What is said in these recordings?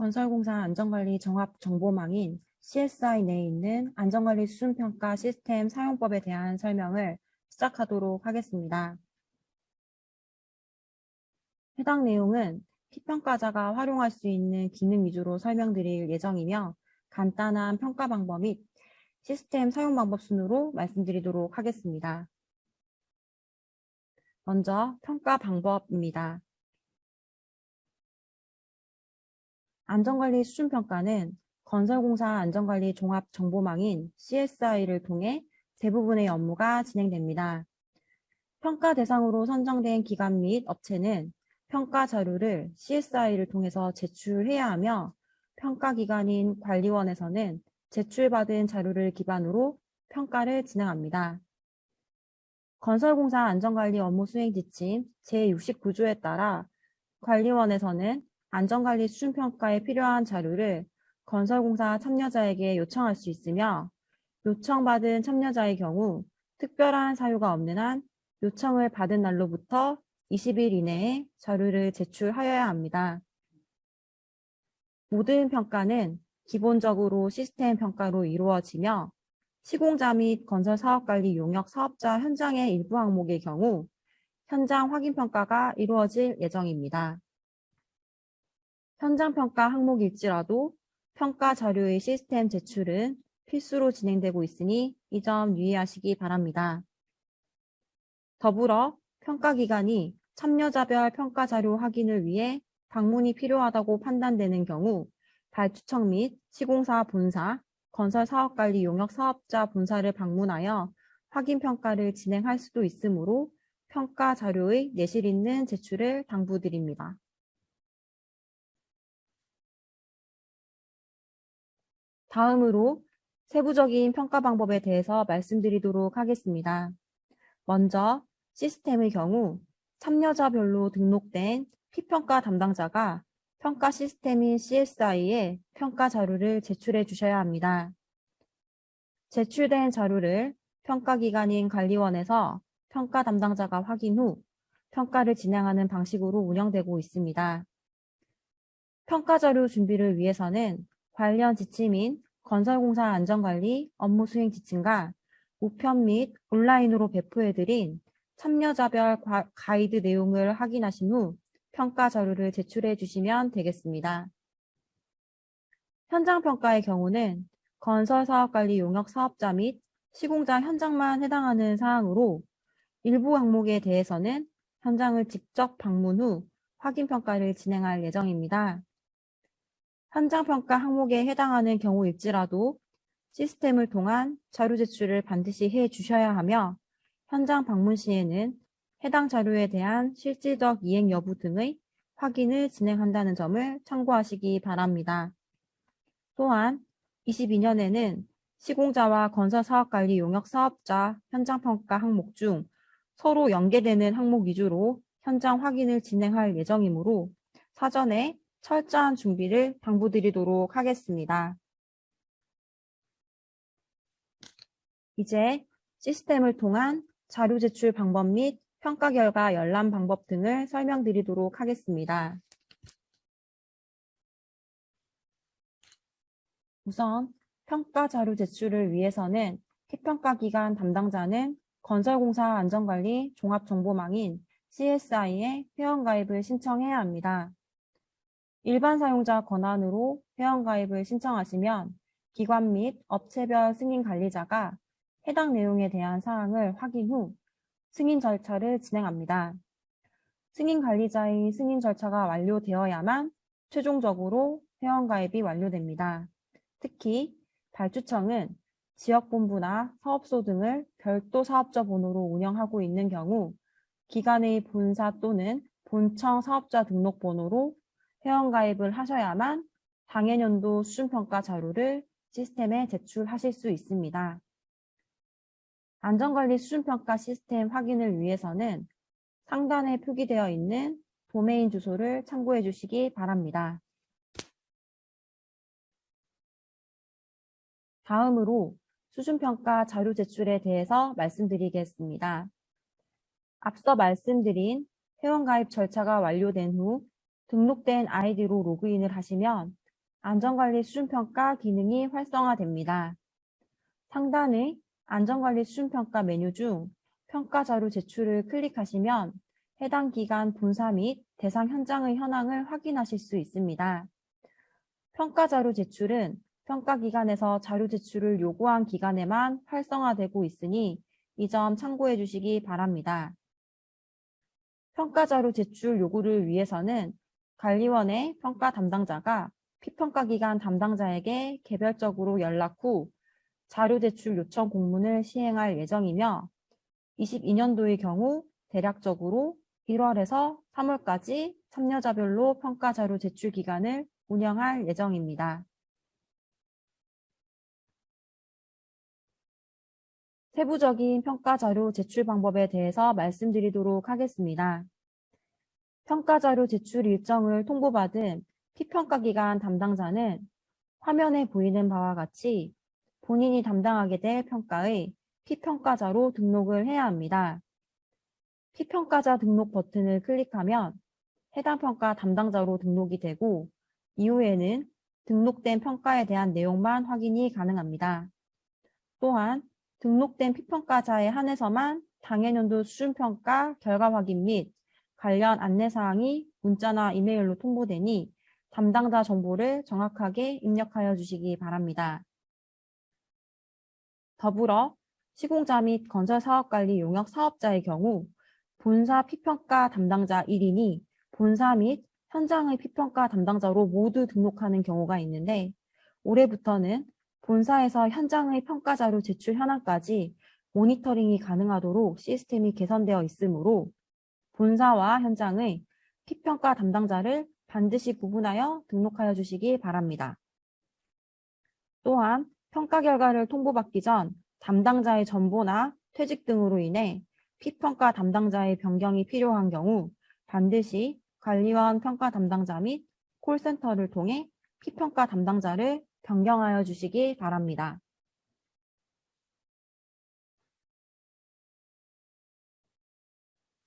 건설공사 안전관리 종합 정보망인 CSI 내에 있는 안전관리 수준평가 시스템 사용법에 대한 설명을 시작하도록 하겠습니다. 해당 내용은 피평가자가 활용할 수 있는 기능 위주로 설명드릴 예정이며 간단한 평가 방법 및 시스템 사용 방법 순으로 말씀드리도록 하겠습니다. 먼저 평가 방법입니다. 안전관리 수준평가는 건설공사 안전관리 종합정보망인 CSI를 통해 대부분의 업무가 진행됩니다. 평가 대상으로 선정된 기관 및 업체는 평가 자료를 CSI를 통해서 제출해야 하며 평가 기관인 관리원에서는 제출받은 자료를 기반으로 평가를 진행합니다. 건설공사 안전관리 업무 수행 지침 제69조에 따라 관리원에서는 안전관리 수준평가에 필요한 자료를 건설공사 참여자에게 요청할 수 있으며 요청받은 참여자의 경우 특별한 사유가 없는 한 요청을 받은 날로부터 20일 이내에 자료를 제출하여야 합니다. 모든 평가는 기본적으로 시스템 평가로 이루어지며 시공자 및 건설 사업관리 용역 사업자 현장의 일부 항목의 경우 현장 확인 평가가 이루어질 예정입니다. 현장 평가 항목일지라도 평가 자료의 시스템 제출은 필수로 진행되고 있으니 이 점 유의하시기 바랍니다. 더불어 평가기관이 참여자별 평가 자료 확인을 위해 방문이 필요하다고 판단되는 경우 발주청 및 시공사 본사, 건설사업관리 용역 사업자 본사를 방문하여 확인 평가를 진행할 수도 있으므로 평가 자료의 내실 있는 제출을 당부드립니다. 다음으로 세부적인 평가 방법에 대해서 말씀드리도록 하겠습니다. 먼저 시스템의 경우 참여자별로 등록된 피평가 담당자가 평가 시스템인 CSI에 평가 자료를 제출해 주셔야 합니다. 제출된 자료를 평가기관인 관리원에서 평가 담당자가 확인 후 평가를 진행하는 방식으로 운영되고 있습니다. 평가 자료 준비를 위해서는 관련 지침인 건설공사 안전관리 업무 수행 지침과 우편 및 온라인으로 배포해드린 참여자별 가이드 내용을 확인하신 후 평가 자료를 제출해 주시면 되겠습니다. 현장 평가의 경우는 건설사업관리 용역 사업자 및 시공자 현장만 해당하는 사항으로 일부 항목에 대해서는 현장을 직접 방문 후 확인 평가를 진행할 예정입니다. 현장 평가 항목에 해당하는 경우일지라도 시스템을 통한 자료 제출을 반드시 해 주셔야 하며 현장 방문 시에는 해당 자료에 대한 실질적 이행 여부 등의 확인을 진행한다는 점을 참고하시기 바랍니다. 또한 22년에는 시공자와 건설사업관리 용역사업자 현장평가 항목 중 서로 연계되는 항목 위주로 현장 확인을 진행할 예정이므로 사전에 철저한 준비를 당부드리도록 하겠습니다. 이제 시스템을 통한 자료 제출 방법 및 평가 결과 열람 방법 등을 설명드리도록 하겠습니다. 우선 평가 자료 제출을 위해서는 피평가 기관 담당자는 건설공사 안전관리 종합정보망인 CSI에 회원가입을 신청해야 합니다. 일반 사용자 권한으로 회원가입을 신청하시면 기관 및 업체별 승인 관리자가 해당 내용에 대한 사항을 확인 후 승인 절차를 진행합니다. 승인 관리자의 승인 절차가 완료되어야만 최종적으로 회원가입이 완료됩니다. 특히 발주청은 지역본부나 사업소 등을 별도 사업자 번호로 운영하고 있는 경우 기관의 본사 또는 본청 사업자 등록번호로 회원가입을 하셔야만 당해년도 수준평가 자료를 시스템에 제출하실 수 있습니다. 안전관리 수준평가 시스템 확인을 위해서는 상단에 표기되어 있는 도메인 주소를 참고해 주시기 바랍니다. 다음으로 수준평가 자료 제출에 대해서 말씀드리겠습니다. 앞서 말씀드린 회원가입 절차가 완료된 후 등록된 아이디로 로그인을 하시면 안전관리 수준평가 기능이 활성화됩니다. 상단의 안전관리 수준평가 메뉴 중 평가 자료 제출을 클릭하시면 해당 기간 본사 및 대상 현장의 현황을 확인하실 수 있습니다. 평가 자료 제출은 평가 기간에서 자료 제출을 요구한 기간에만 활성화되고 있으니 이 점 참고해 주시기 바랍니다. 평가 자료 제출 요구를 위해서는 관리원의 평가 담당자가 피평가 기간 담당자에게 개별적으로 연락 후 자료 제출 요청 공문을 시행할 예정이며 22년도의 경우 대략적으로 1월에서 3월까지 참여자별로 평가 자료 제출 기간을 운영할 예정입니다. 세부적인 평가 자료 제출 방법에 대해서 말씀드리도록 하겠습니다. 평가 자료 제출 일정을 통보받은 피평가 기간 담당자는 화면에 보이는 바와 같이 본인이 담당하게 될 평가의 피평가자로 등록을 해야 합니다. 피평가자 등록 버튼을 클릭하면 해당 평가 담당자로 등록이 되고 이후에는 등록된 평가에 대한 내용만 확인이 가능합니다. 또한 등록된 피평가자에 한해서만 당해년도 수준평가 결과 확인 및 관련 안내사항이 문자나 이메일로 통보되니 담당자 정보를 정확하게 입력하여 주시기 바랍니다. 더불어 시공자 및 건설사업관리 용역 사업자의 경우 본사 피평가 담당자 1인이 본사 및 현장의 피평가 담당자로 모두 등록하는 경우가 있는데 올해부터는 본사에서 현장의 평가 자료 제출 현황까지 모니터링이 가능하도록 시스템이 개선되어 있으므로 본사와 현장의 피평가 담당자를 반드시 구분하여 등록하여 주시기 바랍니다. 또한 평가 결과를 통보받기 전 담당자의 전보나 퇴직 등으로 인해 피평가 담당자의 변경이 필요한 경우 반드시 관리원 평가 담당자 및 콜센터를 통해 피평가 담당자를 변경하여 주시기 바랍니다.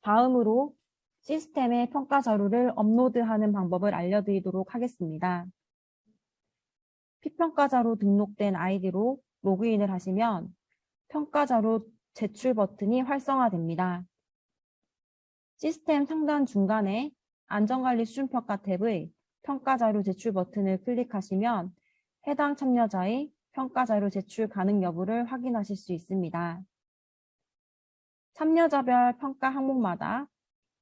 다음으로 시스템에 평가 자료를 업로드하는 방법을 알려드리도록 하겠습니다. 피평가자로 등록된 아이디로 로그인을 하시면 평가자로 제출 버튼이 활성화됩니다. 시스템 상단 중간에 안전관리 수준평가 탭의 평가 자료 제출 버튼을 클릭하시면 해당 참여자의 평가 자료 제출 가능 여부를 확인하실 수 있습니다. 참여자별 평가 항목마다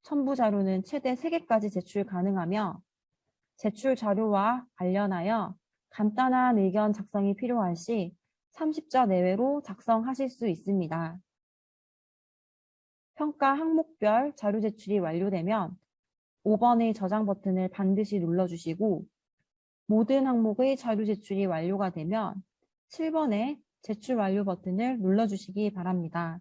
첨부 자료는 최대 3개까지 제출 가능하며 제출 자료와 관련하여 간단한 의견 작성이 필요할 시 30자 내외로 작성하실 수 있습니다. 평가 항목별 자료 제출이 완료되면 5번의 저장 버튼을 반드시 눌러주시고 모든 항목의 자료 제출이 완료가 되면 7번의 제출 완료 버튼을 눌러주시기 바랍니다.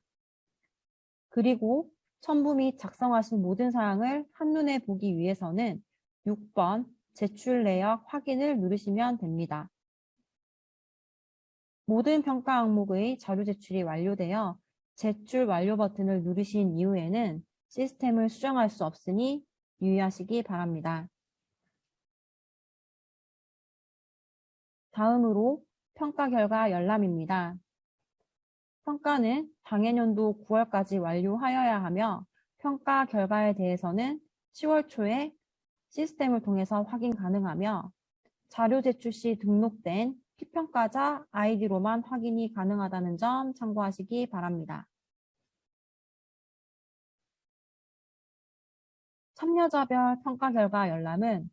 그리고 첨부 및 작성하신 모든 사항을 한눈에 보기 위해서는 6번 제출 내역 확인을 누르시면 됩니다. 모든 평가 항목의 자료 제출이 완료되어 제출 완료 버튼을 누르신 이후에는 시스템을 수정할 수 없으니 유의하시기 바랍니다. 다음으로 평가 결과 열람입니다. 평가는 당해년도 9월까지 완료하여야 하며 평가 결과에 대해서는 10월 초에 시스템을 통해서 확인 가능하며 자료 제출 시 등록된 피평가자 아이디로만 확인이 가능하다는 점 참고하시기 바랍니다. 참여자별 평가 결과 열람은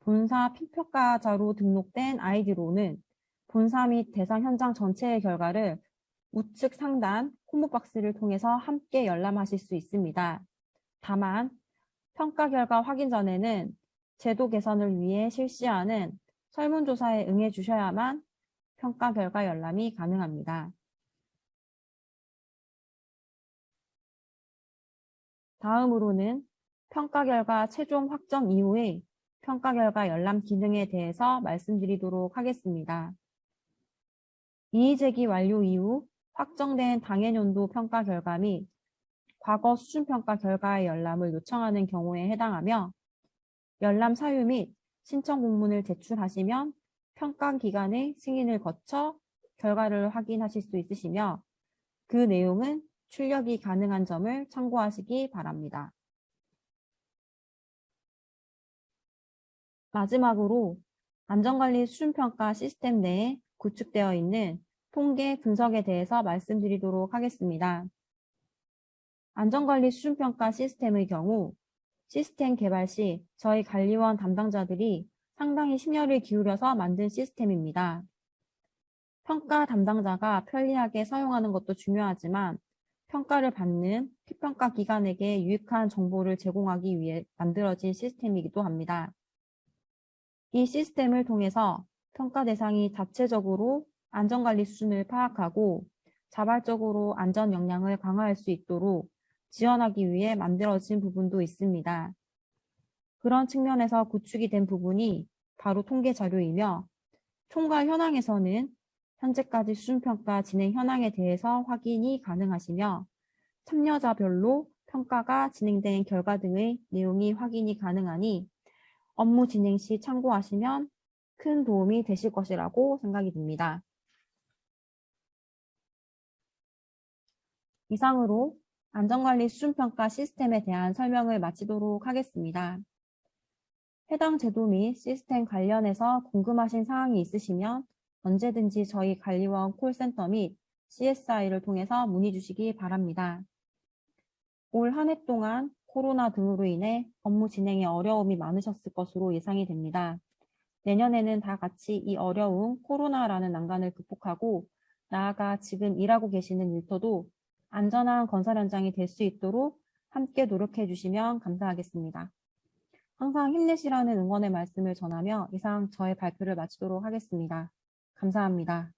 본사 피평가자로 등록된 아이디로는 본사 및 대상 현장 전체의 결과를 우측 상단 콤보박스를 통해서 함께 열람하실 수 있습니다. 다만 평가 결과 확인 전에는 제도 개선을 위해 실시하는 설문조사에 응해 주셔야만 평가 결과 열람이 가능합니다. 다음으로는 평가 결과 최종 확정 이후에 평가 결과 열람 기능에 대해서 말씀드리도록 하겠습니다. 이의 제기 완료 이후 확정된 당해년도 평가 결과 및 과거 수준평가 결과의 열람을 요청하는 경우에 해당하며 열람 사유 및 신청 공문을 제출하시면 평가 기관의 승인을 거쳐 결과를 확인하실 수 있으시며 그 내용은 출력이 가능한 점을 참고하시기 바랍니다. 마지막으로 안전관리 수준평가 시스템 내에 구축되어 있는 통계 분석에 대해서 말씀드리도록 하겠습니다. 안전관리 수준평가 시스템의 경우 시스템 개발 시 저희 관리원 담당자들이 상당히 심혈을 기울여서 만든 시스템입니다. 평가 담당자가 편리하게 사용하는 것도 중요하지만 평가를 받는 피평가 기관에게 유익한 정보를 제공하기 위해 만들어진 시스템이기도 합니다. 이 시스템을 통해서 평가 대상이 자체적으로 안전관리 수준을 파악하고 자발적으로 안전 역량을 강화할 수 있도록 지원하기 위해 만들어진 부분도 있습니다. 그런 측면에서 구축이 된 부분이 바로 통계 자료이며 총괄 현황에서는 현재까지 수준평가 진행 현황에 대해서 확인이 가능하시며 참여자별로 평가가 진행된 결과 등의 내용이 확인이 가능하니 업무 진행 시 참고하시면 큰 도움이 되실 것이라고 생각이 듭니다. 이상으로 안전관리 수준평가 시스템에 대한 설명을 마치도록 하겠습니다. 해당 제도 및 시스템 관련해서 궁금하신 사항이 있으시면 언제든지 저희 관리원 콜센터 및 CSI를 통해서 문의 주시기 바랍니다. 올 한 해 동안 코로나 등으로 인해 업무 진행에 어려움이 많으셨을 것으로 예상이 됩니다. 내년에는 다 같이 이 어려운 코로나라는 난관을 극복하고 나아가 지금 일하고 계시는 일터도 안전한 건설 현장이 될 수 있도록 함께 노력해 주시면 감사하겠습니다. 항상 힘내시라는 응원의 말씀을 전하며 이상 저의 발표를 마치도록 하겠습니다. 감사합니다.